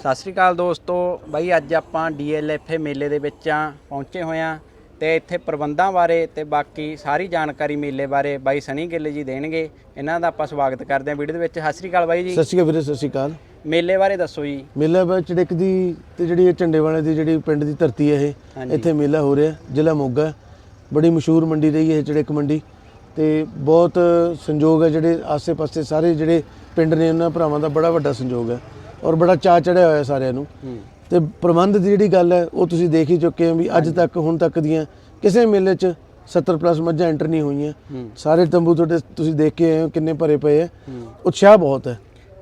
ਸਤਿ ਸ਼੍ਰੀ ਅਕਾਲ ਦੋਸਤੋ। ਬਾਈ ਅੱਜ ਆਪਾਂ ਡੀਐਲਐਫਏ ਮੇਲੇ ਦੇ ਵਿੱਚ ਆ ਪਹੁੰਚੇ ਹੋਏ ਆ ਤੇ ਇੱਥੇ ਪ੍ਰਬੰਧਾਂ ਬਾਰੇ ਤੇ ਬਾਕੀ ਸਾਰੀ ਜਾਣਕਾਰੀ ਮੇਲੇ ਬਾਰੇ ਬਾਈ ਸਨੀ ਗਿੱਲ ਜੀ ਦੇਣਗੇ। ਇਹਨਾਂ ਦਾ ਆਪਾਂ ਸਵਾਗਤ ਕਰਦੇ ਹਾਂ ਵੀਡੀਓ ਦੇ ਵਿੱਚ। ਸਤਿ ਸ਼੍ਰੀ ਅਕਾਲ ਬਾਈ ਜੀ। ਸਤਿ ਸ਼੍ਰੀ ਅਕਾਲ ਵੀਰੇ ਸਤਿ ਸ਼੍ਰੀ ਅਕਾਲ। ਮੇਲੇ ਬਾਰੇ ਦੱਸੋ ਜੀ। ਮੇਲਾ ਬਾ ਚੜਿਕ ਦੀ ਤੇ ਜਿਹੜੀ ਇਹ ਝੰਡੇ ਵਾਲੇ ਦੀ ਜਿਹੜੀ ਪਿੰਡ ਦੀ ਧਰਤੀ ਹੈ ਇਹ। ਇੱਥੇ ਮੇਲਾ ਹੋ ਰਿਹਾ ਜ਼ਿਲ੍ਹਾ ਮੋਗਾ। ਬੜੀ ਮਸ਼ਹੂਰ ਮੰਡੀ ਰਹੀ ਹੈ ਚੜਿਕ ਮੰਡੀ। ਤੇ ਬਹੁਤ ਸੰਯੋਗ ਹੈ ਜਿਹੜੇ ਆਸੇ-ਪਾਸੇ ਸਾਰੇ ਜਿਹੜੇ ਪਿੰਡ ਨੇ ਉਹਨਾਂ ਭਰਾਵਾਂ ਦਾ ਬੜਾ ਵੱਡਾ ਸੰਯੋਗ ਹੈ। ਔਰ ਬੜਾ ਚਾਅ ਚੜਿਆ ਹੋਇਆ ਸਾਰਿਆਂ ਨੂੰ। ਤੇ ਪ੍ਰਬੰਧ ਦੀ ਜਿਹੜੀ ਗੱਲ ਹੈ ਉਹ ਤੁਸੀਂ ਦੇਖ ਹੀ ਚੁੱਕੇ ਹੋ ਵੀ ਅੱਜ ਤੱਕ ਹੁਣ ਤੱਕ ਦੀਆਂ ਕਿਸੇ ਮੇਲੇ 'ਚ 70 ਪਲੱਸ ਮੱਝਾਂ ਐਂਟਰ ਨਹੀਂ ਹੋਈਆਂ। ਸਾਰੇ ਤੰਬੂ ਤੁਹਾਡੇ ਤੁਸੀਂ ਦੇਖ ਕੇ ਆਏ ਹੋ ਕਿੰਨੇ ਭਰੇ ਪਏ ਹੂੰ। ਉਤਸ਼ਾਹ ਬਹੁਤ ਹੈ।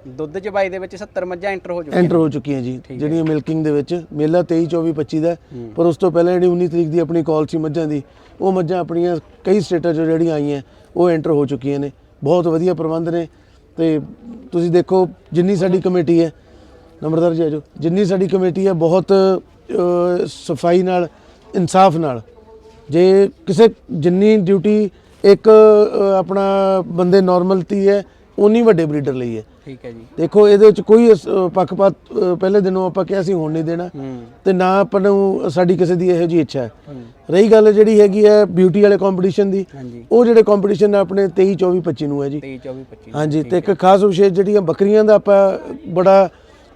ਦੁੱਧ ਚਬਾਈ ਦੇ ਵਿੱਚ 70 ਮੱਝਾਂ ਐਂਟਰ ਹੋ ਚੁੱਕੀਆਂ ਐਂਟਰ ਹੋ ਚੁੱਕੀਆਂ ਜੀ। ਜਿਹੜੀਆਂ ਮਿਲਕਿੰਗ ਦੇ ਵਿੱਚ ਮੇਲਾ 23 24 25 ਦਾ। ਪਰ ਉਸ ਤੋਂ ਪਹਿਲਾਂ ਜਿਹੜੀ 19 ਤਰੀਕ ਦੀ ਆਪਣੀ ਕਾਲ ਸੀ ਮੱਝਾਂ ਦੀ ਉਹ ਮੱਝਾਂ ਆਪਣੀਆਂ ਕਈ ਸਟੇਟਾਂ 'ਚੋਂ ਜਿਹੜੀਆਂ ਆਈਆਂ ਉਹ ਐਂਟਰ ਹੋ ਚੁੱਕੀਆਂ ਨੇ। ਬਹੁਤ ਵਧੀਆ ਪ੍ਰਬੰਧ ਨੇ। ਤੇ ਤੁਸੀਂ ਦੇਖੋ ਜਿੰਨੀ ਸਾਡੀ ਕਮੇਟੀ ਹੈ ਨੰਬਰਦਾਰ ਜੀ ਆਜੋ। ਜਿੰਨੀ ਸਾਡੀ ਕਮੇਟੀ ਹੈ ਬਹੁਤ ਸਫ਼ਾਈ ਨਾਲ ਇਨਸਾਫ ਨਾਲ। ਜੇ ਕਿਸੇ ਜਿੰਨੀ ਡਿਊਟੀ ਇੱਕ ਆਪਣਾ ਬੰਦੇ ਨਾਰਮਲਤੀ ਹੈ ਉਨੀ ਵੱਡੇ ਬਰੀਡਰ ਲਈ ਹੈ। ਠੀਕ ਹੈ ਜੀ। ਦੇਖੋ ਇਹਦੇ ਵਿੱਚ ਕੋਈ ਪੱਖਪਾਤ ਪਹਿਲੇ ਦਿਨੋਂ ਆਪਾਂ ਕਿਹਾ ਸੀ ਹੋਣ ਨਹੀਂ ਦੇਣਾ। ਤੇ ਨਾ ਆਪਾਂ ਨੂੰ ਸਾਡੀ ਕਿਸੇ ਦੀ ਇਹੋ ਜੀ ਇੱਛਾ ਹੈ। ਰਹੀ ਗੱਲ ਜਿਹੜੀ ਹੈਗੀ ਹੈ ਬਿਊਟੀ ਵਾਲੇ ਕੰਪੀਟੀਸ਼ਨ ਦੀ ਉਹ ਜਿਹੜੇ ਕੰਪੀਟੀਸ਼ਨ ਆਪਣੇ 23 24 25 ਨੂੰ ਹੈ ਜੀ। 23 24 25 ਹਾਂਜੀ ਤੇ ਇੱਕ ਖਾਸ ਵਿਸ਼ੇਸ਼ ਜਿਹੜੀਆਂ ਬੱਕਰੀਆਂ ਦਾ ਆਪਾਂ ਬੜਾ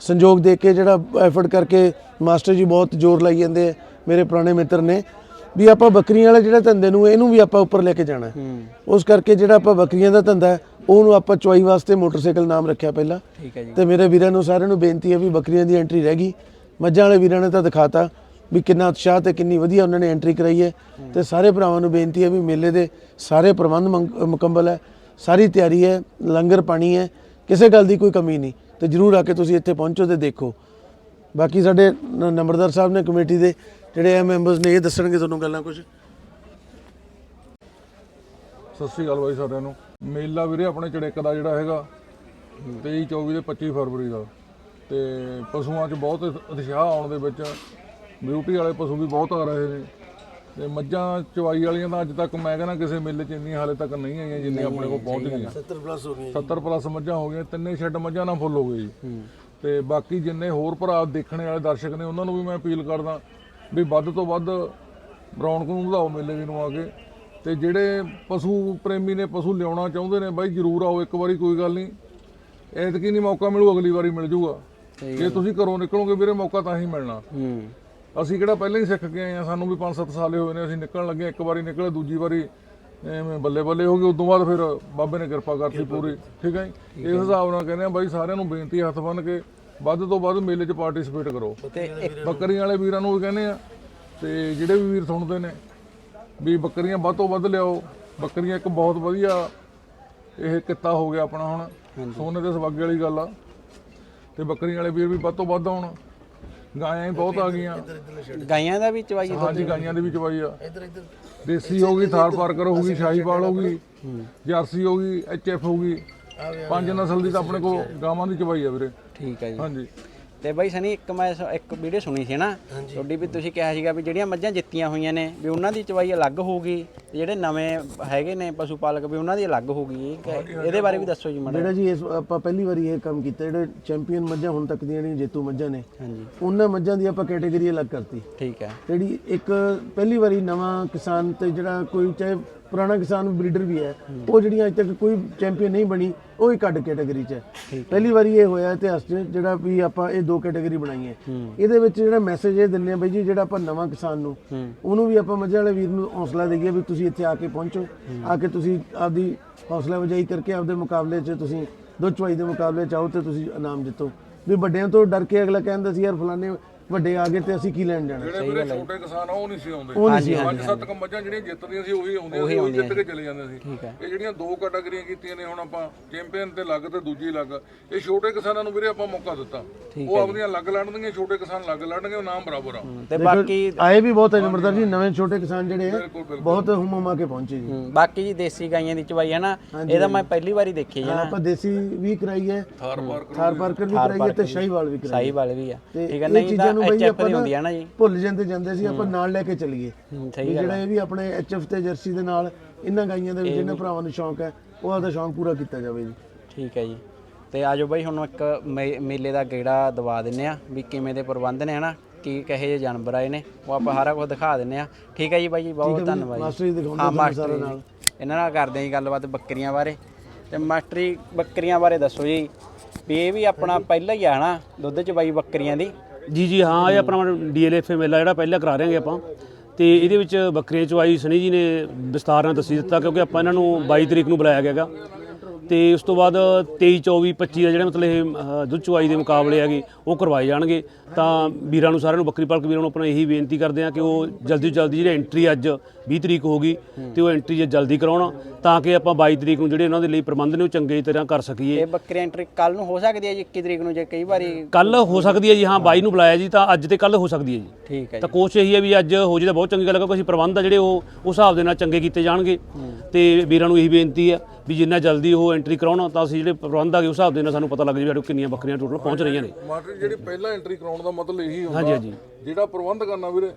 ਸੰਯੋਗ ਦੇ ਕੇ ਜਿਹੜਾ ਐਫਰਟ ਕਰਕੇ ਮਾਸਟਰ ਜੀ ਬਹੁਤ ਜ਼ੋਰ ਲਾਈ ਜਾਂਦੇ ਆ ਮੇਰੇ ਪੁਰਾਣੇ ਮਿੱਤਰ ਨੇ। ਵੀ ਆਪਾਂ ਬੱਕਰੀਆਂ ਵਾਲੇ ਜਿਹੜੇ ਧੰਦੇ ਨੂੰ ਇਹਨੂੰ ਵੀ ਆਪਾਂ ਉੱਪਰ ਲੈ ਕੇ ਜਾਣਾ ਉਸ ਕਰਕੇ ਜਿਹੜਾ ਆਪਾਂ ਬੱਕਰੀਆਂ ਦਾ ਧੰਦਾ ਉਹਨੂੰ ਆਪਾਂ ਚੁਆਈ ਵਾਸਤੇ ਮੋਟਰਸਾਈਕਲ ਨਾਮ ਰੱਖਿਆ ਪਹਿਲਾਂ। ਠੀਕ ਹੈ ਜੀ। ਤੇ ਮੇਰੇ ਵੀਰਾਂ ਨੂੰ ਸਾਰਿਆਂ ਨੂੰ ਬੇਨਤੀ ਹੈ ਵੀ ਬੱਕਰੀਆਂ ਦੀ ਐਂਟਰੀ ਰਹਿ ਗਈ। ਮੱਝਾਂ ਵਾਲੇ ਵੀਰਾਂ ਨੇ ਤਾਂ ਦਿਖਾਤਾ ਵੀ ਕਿੰਨਾ ਉਤਸ਼ਾਹ ਤੇ ਕਿੰਨੀ ਵਧੀਆ ਉਹਨਾਂ ਨੇ ਐਂਟਰੀ ਕਰਾਈ ਹੈ। ਤੇ ਸਾਰੇ ਭਰਾਵਾਂ ਨੂੰ ਬੇਨਤੀ ਹੈ ਵੀ ਮੇਲੇ ਦੇ ਸਾਰੇ ਪ੍ਰਬੰਧ ਮੁਕੰਮਲ ਹੈ। ਸਾਰੀ ਤਿਆਰੀ ਹੈ ਲੰਗਰ ਪਾਣੀ ਹੈ ਕਿਸੇ ਗੱਲ ਦੀ ਕੋਈ ਕਮੀ ਨਹੀਂ। ਤੇ ਜਰੂਰ ਆ ਕੇ ਤੁਸੀਂ ਇੱਥੇ ਪਹੁੰਚੋ ਤੇ ਦੇਖੋ। ਬਾਕੀ ਸਾਡੇ ਨੰਬਰਦਾਰ ਸਾਹਿਬ ਨੇ ਕਮੇਟੀ ਦੇ ਜਿਹੜੇ ਆ ਮੈਂਬਰਸ ਨੇ, ਇਹ ਦੱਸਣਗੇ ਤੁਹਾਨੂੰ ਗੱਲਾਂ ਕੁਝ ਸਤਿ ਸ਼੍ਰੀ ਅਕਾਲ ਬਾਈ ਸਾਰਿਆਂ ਨੂੰ। ਮੇਲਾ ਵੀਰੇ ਆਪਣੇ ਚੜਿੱਕ ਦਾ ਜਿਹੜਾ ਹੈਗਾ 23 24 ਤੇ 25 ਫਰਵਰੀ ਦਾ। ਤੇ ਪਸ਼ੂਆਂ 'ਚ ਬਹੁਤ ਉਤਸ਼ਾਹ ਆਉਣ ਦੇ ਵਿੱਚ। ਬਿਊਟੀ ਵਾਲੇ ਪਸ਼ੂ ਵੀ ਬਹੁਤ ਆ ਰਹੇ ਨੇ। ਤੇ ਮੱਝਾਂ ਚਵਾਈ ਵਾਲੀਆਂ ਤਾਂ ਅੱਜ ਤੱਕ ਮੈਂ ਕਹਿੰਦਾ ਕਿਸੇ ਮੇਲੇ 'ਚ ਇੰਨੀਆਂ ਹਾਲੇ ਤੱਕ ਨਹੀਂ ਆਈਆਂ ਜਿੰਨੀਆਂ ਆਪਣੇ ਕੋਲ ਪਹੁੰਚ ਗਈਆਂ। 70 ਪਲੱਸ ਹੋ ਗਏ 70 ਪਲੱਸ ਮੱਝਾਂ ਹੋ ਗਈਆਂ ਤਿੰਨੇ ਸ਼ੈੱਡ ਮੱਝਾਂ ਨਾਲ ਫੁੱਲ ਹੋ ਗਏ ਜੀ। ਤੇ ਬਾਕੀ ਜਿੰਨੇ ਹੋਰ ਭਰਾ ਦੇਖਣੇ ਵਾਲੇ ਦਰਸ਼ਕ ਨੇ ਉਹਨਾਂ ਨੂੰ ਵੀ ਮੈਂ ਅਪੀਲ ਕਰਦਾ ਵੀ ਵੱਧ ਤੋਂ ਵੱਧ ਰੌਣਕ ਨੂੰ ਵਧਾਓ ਮੇਲੇ ਦੀ ਨੂੰ ਆ ਕੇ। ਤੇ ਜਿਹੜੇ ਪਸ਼ੂ ਪ੍ਰੇਮੀ ਨੇ ਪਸ਼ੂ ਲਿਆਉਣਾ ਚਾਹੁੰਦੇ ਨੇ ਬਾਈ ਜਰੂਰ ਆਓ ਇੱਕ ਵਾਰੀ ਕੋਈ ਗੱਲ ਨਹੀਂ। ਐਤਕੀ ਨਹੀਂ ਮੌਕਾ ਮਿਲੂ ਅਗਲੀ ਵਾਰੀ ਮਿਲ ਜੂਗਾ। ਜੇ ਤੁਸੀਂ ਘਰੋਂ ਨਿਕਲੋਗੇ ਵੀਰੇ ਮੌਕਾ ਤਾਂ ਹੀ ਮਿਲਣਾ। ਹੂੰ। ਅਸੀਂ ਕਿਹੜਾ ਪਹਿਲਾਂ ਹੀ ਸਿੱਖ ਕੇ ਆਏ ਆ ਸਾਨੂੰ ਵੀ 5-7 ਸਾਲੇ ਹੋਏ ਨੇ ਅਸੀਂ ਨਿਕਲਣ ਲੱਗੇ ਇੱਕ ਵਾਰੀ ਨਿਕਲੇ ਦੂਜੀ ਵਾਰੀ ਐਵੇਂ ਬੱਲੇ ਬੱਲੇ ਹੋ ਗਏ ਉਦੋਂ ਬਾਅਦ ਫਿਰ ਬਾਬੇ ਨੇ ਕਿਰਪਾ ਕਰਤੀ ਪੂਰੀ ਠੀਕ ਹੈ ਜੀ? ਇਸ ਹਿਸਾਬ ਨਾਲ ਕਹਿੰਦੇ ਆ ਬਾਈ ਸਾਰਿਆਂ ਨੂੰ ਬੇਨਤੀ ਹੱਥ ਬੰਨ ਕੇ ਵੱਧ ਤੋਂ ਵੱਧ ਮੇਲੇ 'ਚ ਪਾਰਟਿਸਿਪੇਟ ਕਰੋ। ਬੱਕਰੀਆਂ ਵਾਲੇ ਵੀਰਾਂ ਨੂੰ ਵੀ ਕਹਿੰਦੇ ਆ ਤੇ ਜਿਹੜੇ ਵੀ ਵੀਰ ਸੁਣਦੇ ਨੇ ਵੀ ਬੱਕਰੀਆਂ ਵੱਧ ਤੋਂ ਵੱਧ ਲਿਆਓ ਬੱਕਰੀਆਂ ਇੱਕ ਬਹੁਤ ਵਧੀਆ ਇਹ ਕਿੱਤਾ ਹੋ ਗਿਆ ਆਪਣਾ ਹੁਣ ਸੋਨੇ ਦੇ ਸੁਹਾਗੇ ਵਾਲੀ ਗੱਲ ਆ ਤੇ ਬੱਕਰੀਆਂ ਵਾਲੇ ਵੀਰ ਵੀ ਵੱਧ ਤੋਂ ਵੱਧ ਆਉਣ। ਗਾਇਆਂ ਹੀ ਬਹੁਤ ਆ ਗਈਆਂ। ਗਾਈਆਂ ਦਾ ਵੀ ਚਵਾਈ ਹਾਂਜੀ ਗਾਈਆਂ ਦੀ। ਵੀ ਚਵਾਈ ਆ। ਦੇਸੀ ਹੋ ਗਈ ਥਾਰ ਪਾਰਕਰ ਹੋ ਗਈ ਸ਼ਾਹੀਵਾਲ ਹੋ ਗਈ ਜਰਸੀ ਹੋ ਗਈ ਐਚਐਫ ਹੋ ਗਈ। ਪੰਜ ਨਸਲ ਦੀ ਤਾਂ ਆਪਣੇ ਕੋਲ ਗਾਵਾਂ ਦੀ ਚਵਾਈ ਆ ਵੀਰੇ। ਠੀਕ ਹੈ ਜੀ। ਹਾਂਜੀ। ਤੇ ਬਾਈ ਸਨੀ ਇੱਕ ਮੈਂ ਸ- ਇੱਕ ਵੀਡੀਓ ਸੁਣੀ ਸੀ ਨਾ। ਤੁਹਾਡੀ ਵੀ ਤੁਸੀਂ ਕਿਹਾ ਸੀਗਾ ਵੀ ਜਿਹੜੀਆਂ ਮੱਝਾਂ ਜਿੱਤੀਆਂ ਹੋਈਆਂ ਨੇ ਵੀ ਉਹਨਾਂ ਦੀ ਚਵਾਈ ਅਲੱਗ ਹੋਊਗੀ ਤੇ ਜਿਹੜੇ ਨਵੇਂ ਹੈਗੇ ਨੇ ਪਸ਼ੂ ਪਾਲਕ ਵੀ ਉਹਨਾਂ ਦੀ ਅਲੱਗ ਹੋਊਗੀ। ਇਹ ਇਹਦੇ ਬਾਰੇ ਵੀ ਦੱਸੋ ਜੀ ਮਾੜਾ ਜਿਹੜਾ ਜੀ ਇਸ ਆਪਾਂ ਪਹਿਲੀ ਵਾਰੀ ਇਹ ਕੰਮ ਕੀਤਾ ਜਿਹੜੇ ਚੈਂਪੀਅਨ ਮੱਝਾਂ ਹੁਣ ਤੱਕ ਦੀਆਂ ਜਿਹੜੀਆਂ ਜੇਤੂ ਮੱਝਾਂ ਨੇ ਹਾਂਜੀ। ਉਹਨਾਂ ਮੱਝਾਂ ਦੀ ਆਪਾਂ ਕੈਟਾਗਰੀ ਅਲੱਗ ਕਰਤੀ। ਠੀਕ ਹੈ। ਜਿਹੜੀ ਇੱਕ ਪਹਿਲੀ ਵਾਰੀ ਨਵਾਂ ਕਿਸਾਨ ਤੇ ਜਿਹੜਾ ਕੋਈ ਚਾਹੇ ਪੁਰਾਣਾ ਕਿਸਾਨ ਬਰੀਡਰ ਵੀ ਹੈ। ਉਹ ਜਿਹੜੀਆਂ ਅਜੇ ਤੱਕ ਕੋਈ ਚੈਂਪੀਅਨ ਨਹੀਂ ਬਣੀ ਉਹ ਇੱਕ ਅੱਡ ਕੈਟਾਗਰੀ 'ਚ ਹੈ। ਪਹਿਲੀ ਵਾਰੀ ਇਹ ਹੋਇਆ ਇਤਿਹਾਸ 'ਚ ਜਿਹੜਾ ਵੀ ਆਪਾਂ ਇਹ ਦੋ ਕੈਟਾਗਰੀ ਬਣਾਈ ਹੈ। ਇਹਦੇ ਵਿੱਚ ਜਿਹੜਾ ਮੈਸੇਜ ਇਹ ਦਿੰਦੇ ਆ ਬਈ ਜੀ ਜਿਹੜਾ ਆਪਾਂ ਨਵਾਂ ਕਿਸਾਨ ਨੂੰ ਉਹਨੂੰ ਵੀ ਆਪਾਂ ਮੱਝਾਂ ਵਾਲੇ ਵੀਰ ਨੂੰ ਹੌਸਲਾ ਦਈਏ ਵੀ ਤੁਸੀਂ ਇੱਥੇ ਆ ਕੇ ਪਹੁੰਚੋ। ਆ ਕੇ ਤੁਸੀਂ ਆਪਦੀ ਹੌਸਲਾ ਵਜਾਈ ਕਰਕੇ ਆਪਦੇ ਮੁਕਾਬਲੇ 'ਚ ਤੁਸੀਂ ਦੁੱਧ ਚਵਾਈ ਦੇ ਮੁਕਾਬਲੇ 'ਚ ਆਓ ਤੇ ਤੁਸੀਂ ਇਨਾਮ ਜਿੱਤੋ। ਵੀ ਵੱਡਿਆਂ ਤੋਂ ਡਰ ਕੇ ਅਗਲਾ ਕਹਿੰਦਾ ਸੀ ਯਾਰ ਫਲਾਣੇ ਵੱਡੇ ਆ ਗਏ ਤੇ ਅਸੀਂ ਕੀ ਲੈਣ ਜਾਣਾ? ਜਿਹੜੇ ਵੀਰੇ ਛੋਟੇ ਕਿਸਾਨ ਆ ਉਹ ਨਹੀਂ ਸੀ ਆਉਂਦੇ। ਉਹ ਨਹੀਂ ਸੀ ਪੰਜ ਸੱਤ ਕ ਮੱਝਾਂ ਜਿਹੜੀਆਂ ਜਿੱਤਦੀਆਂ ਸੀ ਉਹੀ ਆਉਂਦੀਆਂ ਸੀ ਉਹੀ ਜਿੱਤ ਕੇ ਚਲੇ ਜਾਂਦੇ ਸੀ। ਇਹ ਜਿਹੜੀਆਂ ਦੋ ਕੈਟਾਗਰੀਆਂ ਕੀਤੀਆਂ ਨੇ ਹੁਣ ਆਪਾਂ ਚੈਂਪੀਅਨ ਤੇ ਲੱਗ ਤੇ ਦੂਜੀ ਲੱਗ। ਇਹ ਛੋਟੇ ਕਿਸਾਨਾਂ ਨੂੰ ਵੀਰੇ ਆਪਾਂ ਮੌਕਾ ਦਿੱਤਾ। ਉਹ ਆਪਣੀਆਂ ਲੱਗ ਲੜਨਗੀਆਂ ਛੋਟੇ ਕਿਸਾਨ ਲੱਗ ਲੜਨਗੇ ਉਹ ਨਾਮ ਬਰਾਬਰ ਆ। ਤੇ ਬਾਕੀ ਆਏ ਵੀ ਬਹੁਤ ਹੈ ਨੰਬਰਦਾਰ ਜੀ ਨਵੇਂ ਛੋਟੇ ਕਿਸਾਨ ਜਿਹੜੇ ਹੈ ਬਹੁਤ ਹੁਮ ਹੁਮਾ ਕੇ ਪਹੁੰਚੇ ਜੀ। ਬਾਕੀ ਜੀ ਦੇਸੀ ਗਾਈਆਂ ਦੀ ਚਵਾਈ ਹੈ ਨਾ ਇਹਦਾ ਮੈਂ ਪਹਿਲੀ ਵਾਰੀ ਦੇਖੀ ਹੈ ਨਾ। ਆਪਾਂ ਦੇਸੀ ਵੀ ਕਰਾਈ ਹੈ। ਥਾਰ ਪਾਰਕ ਥਾਰ ਪਾਰਕਰ ਵੀ ਕਰਾਈ ਹੈ ਤੇ ਸ਼ਾਹੀਵਾਲ ਵੀ ਕਰਾਈ ਸਾਈ ਵਾਲੇ ਵੀ ਆ। ਠੀਕ ਹੈ ਨਹੀਂ ਤਾਂ ਨੂੰ ਬਈ ਆਪਾਂ ਹੁੰਦੀ ਆ ਨਾ ਜੀ। ਭੁੱਲ ਜਾਂਦੇ ਜਾਂਦੇ ਸੀ ਆਪਾਂ ਨਾਲ ਲੈ ਕੇ ਚੱਲੀਏ। ਹੂੰ, ਸਹੀ ਗੱਲ ਜਿਹੜਾ ਇਹ ਵੀ ਆਪਣੇ ਐਚਐਫ ਤੇ ਜਰਸੀ ਦੇ ਨਾਲ ਇਹਨਾਂ ਗਾਈਆਂ ਦੇ ਵੀ ਜਿਹਨਾਂ ਭਰਾਵਾਂ ਨੂੰ ਸ਼ੌਂਕ ਹੈ ਉਹ ਆਪਦਾ ਸ਼ੌਂਕ ਪੂਰਾ ਕੀਤਾ ਜਾਵੇ ਜੀ। ਠੀਕ ਹੈ ਜੀ। ਤੇ ਆਜੋ ਬਾਈ ਹੁਣ ਇੱਕ ਮੇਲੇ ਦਾ ਗੇੜਾ ਦਵਾ ਦਿੰਨੇ ਆ ਵੀ ਕਿਵੇਂ ਦੇ ਪ੍ਰਬੰਧ ਨੇ ਹਨਾ ਕੀ ਕਹੇ ਜੇ ਜਾਨਵਰ ਆਏ ਨੇ ਉਹ ਆਪਾਂ ਸਾਰਾ ਕੁਝ ਦਿਖਾ ਦਿੰਨੇ ਆ। ਠੀਕ ਹੈ ਜੀ ਬਾਈ ਜੀ ਬਹੁਤ ਧੰਨਵਾਦ ਮਾਸਟਰ ਜੀ ਦਿਖਾਉਂਦੇ ਹਾਂ ਸਾਰਾ ਨਾਲ। ਇਹਨਾਂ ਨਾਲ ਕਰਦੇ ਆਂ ਗੱਲਬਾਤ ਬੱਕਰੀਆਂ ਬਾਰੇ। ਤੇ ਮਾਸਟਰੀ ਬੱਕਰੀਆਂ ਬਾਰੇ ਦੱਸੋ ਜੀ ਵੀ ਇਹ ਵੀ ਆਪਣਾ ਪਹਿਲਾ ਹੀ ਆ ਨਾ ਦੁੱਧ ਚ ਬਾਈ ਬੱਕਰੀਆਂ ਦੀ। ਜੀ ਜੀ, ਹਾਂ, ਇਹ ਆਪਣਾ ਡੀਐਲਐਫ ਮੇਲਾ ਜਿਹੜਾ ਪਹਿਲਾਂ ਕਰਾ ਰਹੇ ਹਾਂਗੇ ਆਪਾਂ। ਤੇ ਇਹਦੇ ਵਿੱਚ ਬੱਕਰੀਆਂ ਚਵਾਈ ਸਨੀ ਜੀ ਨੇ ਵਿਸਤਾਰ ਨਾਲ ਦੱਸੀ ਦਿੱਤਾ, ਕਿਉਂਕਿ ਆਪਾਂ ਇਹਨਾਂ ਨੂੰ 22 ਤਰੀਕ ਨੂੰ ਬੁਲਾਇਆ ਗਿਆਗਾ। ਤੇ ਉਸ ਤੋਂ ਬਾਅਦ 23 24 25 ਦਾ ਜਿਹੜਾ ਮਤਲਬ ਇਹ ਦੁੱਧ ਚਵਾਈ ਦੇ ਮੁਕਾਬਲੇ ਹੈਗੇ, ਉਹ ਕਰਵਾਏ ਜਾਣਗੇ। ਤਾਂ ਵੀਰਾਂ ਨੂੰ ਸਾਰਿਆਂ ਨੂੰ, ਬੱਕਰੀ ਪਾਲਕ ਵੀਰਾਂ ਨੂੰ ਆਪਣਾ ਇਹੀ ਬੇਨਤੀ ਕਰਦੇ ਆ ਕਿ ਉਹ ਜਲਦੀ ਤੋਂ ਜਲਦੀ ਜਿਹੜੇ ਐਂਟਰੀ ਅੱਜ 20 ਤਰੀਕ ਹੋਗੀ ਤੇ ਉਹ ਐਂਟਰੀ ਜੇ ਜਲਦੀ ਕਰਾਉਣ ਤਾਂ ਕਿ ਆਪਾਂ 22 ਤਰੀਕ ਨੂੰ ਜਿਹੜੇ ਉਹਨਾਂ ਦੇ ਲਈ ਪ੍ਰਬੰਧ ਨੇ ਉਹ ਚੰਗੇ ਤਰ੍ਹਾਂ ਕਰ ਸਕੀਏ। ਇਹ ਬੱਕਰੀ ਐਂਟਰੀ ਕੱਲ ਨੂੰ ਹੋ ਸਕਦੀ ਹੈ ਜੀ 21 ਤਰੀਕ ਨੂੰ ਜੇ ਕਈ ਵਾਰੀ ਕੱਲ ਹੋ ਸਕਦੀ ਹੈ ਜੀ ਹਾਂ 22 ਨੂੰ ਬੁਲਾਇਆ ਜੀ ਤਾਂ ਅੱਜ ਤੇ ਕੱਲ ਹੋ ਸਕਦੀ ਹੈ ਜੀ। ਠੀਕ ਹੈ ਤਾਂ ਜੀ। ਕੋਸ਼ਿਸ਼ ਇਹੀ ਹੈ ਵੀ ਅੱਜ ਹੋ ਜੇ ਤਾਂ ਬਹੁਤ ਚੰਗੀ ਗੱਲ ਹੈ ਕਿਉਂਕਿ ਅਸੀਂ ਪ੍ਰਬੰਧ ਆ ਜਿਹੜੇ ਉਹ ਉਸ ਹਿਸਾਬ ਦੇ ਨਾਲ ਚੰਗੇ ਕੀਤੇ ਜਾਣਗੇ। ਤੇ ਵੀਰਾਂ ਨੂੰ ਇਹੀ ਬੇਨਤੀ ਹੈ ਵੀ ਜਿੰਨਾ ਜਲਦੀ ਉਹ ਐਂਟਰੀ ਕਰਾਉਣ ਤਾਂ ਅਸੀਂ ਜਿਹੜੇ ਪ੍ਰਬੰਧ ਆਗੇ ਉਸ ਹਿਸਾਬ ਦੇ ਨਾਲ ਸਾਨੂੰ ਪਤਾ ਲੱਗ ਜਾਵੇ ਵੀ ਕਿੰਨੀਆਂ ਬੱਕਰੀਆਂ ਟੋਟਲ ਪਹੁੰਚ ਰਹੀਆਂ ਨੇ। ਮਾਸਟਰ ਜੀ, ਜਿਹੜੀ ਪਹਿਲਾਂ ਐਂਟਰੀ ਕਰਾਉਣ ਦਾ ਮਤਲਬ ਇਹੀ ਹੁੰਦਾ ਹਾਂਜੀ ਹਾਂਜੀ। ਜਿਹੜਾ ਪ੍ਰਬੰਧ ਕਰਨਾ ਵੀਰੇ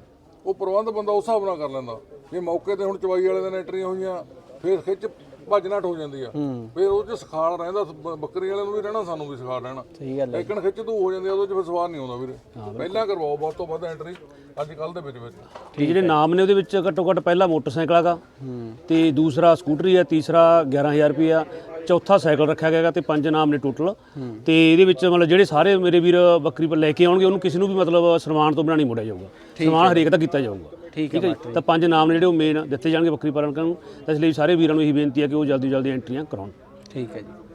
ਉਹ ਪ੍ਰਬੰਧ ਬੰਦਾ ਉਸ ਹਿਸਾਬ ਨਾਲ ਕਰ ਲੈਂਦਾ। ਜੇ ਮੌਕੇ ਤੇ ਹੁਣ ਚਵਾਈ ਵਾਲੇ ਦਿਨ ਐਂਟਰੀਆਂ ਹੋਈਆਂ ਫਿਰ ਖਿੱਚ ਭੱਜ ਨੱਠ ਹੋ ਜਾਂਦੀ ਆ। ਫਿਰ ਉਹ ਚ ਸਖਾਲ ਰਹਿੰਦਾ ਬੱਕਰੀ ਵਾਲਿਆਂ ਨੂੰ ਵੀ ਰਹਿਣਾ ਸਾਨੂੰ ਵੀ ਸਖਾਲ ਰਹਿਣਾ। ਸਹੀ ਗੱਲ ਹੈ। ਲੇਕਿਨ ਖਿੱਚ ਤੂੰ ਹੋ ਜਾਂਦੀ ਆ ਉਹਦੇ ਚ ਫਿਰ ਸਵਾਰ ਨਹੀਂ ਆਉਂਦਾ ਵੀਰੇ। ਪਹਿਲਾਂ ਕਰਵਾਓ ਵੱਧ ਤੋਂ ਵੱਧ ਐਂਟਰੀ ਅੱਜ ਕੱਲ ਦੇ ਵਿੱਚ ਵਿੱਚ। ਤੇ ਜਿਹੜੇ ਨਾਮ ਨੇ ਉਹਦੇ ਵਿੱਚ ਘੱਟੋ ਘੱਟ ਪਹਿਲਾ ਮੋਟਰਸਾਈਕਲ ਹੈਗਾ ਤੇ ਦੂਸਰਾ ਸਕੂਟਰੀ ਹੈ ਤੀਸਰਾ 11000 ਰੁਪਿਆ ਚੌਥਾ ਸਾਈਕਲ ਰੱਖਿਆ ਗਿਆ ਹੈਗਾ ਤੇ ਪੰਜ ਨਾਮ ਨੇ ਟੋਟਲ। ਤੇ ਇਹਦੇ ਵਿੱਚ ਮਤਲਬ ਜਿਹੜੇ ਸਾਰੇ ਮੇਰੇ ਵੀਰ ਬੱਕਰੀ ਪਰ ਲੈ ਕੇ ਆਉਣਗੇ ਉਹਨੂੰ ਕਿਸੇ ਨੂੰ ਵੀ ਮਤਲਬ ਸਨਮਾਨ ਤੋਂ ਬਿਨਾਂ ਨਹੀਂ ਮੋੜਿਆ ਜਾਊਗਾ। ਸਨਮਾਨ ਹਰੇਕ ਦਾ ਕੀਤਾ ਜਾਊਗਾ। ਠੀਕ ਹੈ ਜੀ? ਤਾਂ ਪੰਜ ਨਾਮ ਨੇ ਜਿਹੜੇ ਉਹ ਮੇਨ ਦਿੱਤੇ ਜਾਣਗੇ ਬੱਕਰੀ ਪਾਲਕਾਂ ਨੂੰ। ਤਾਂ ਇਸ ਲਈ ਸਾਰੇ ਵੀਰਾਂ ਨੂੰ ਇਹੀ ਬੇਨਤੀ ਹੈ ਕਿ ਉਹ ਜਲਦੀ ਜਲਦੀ ਐਂਟਰੀਆਂ ਕਰਾਉਣ। ਠੀਕ ਹੈ ਜੀ।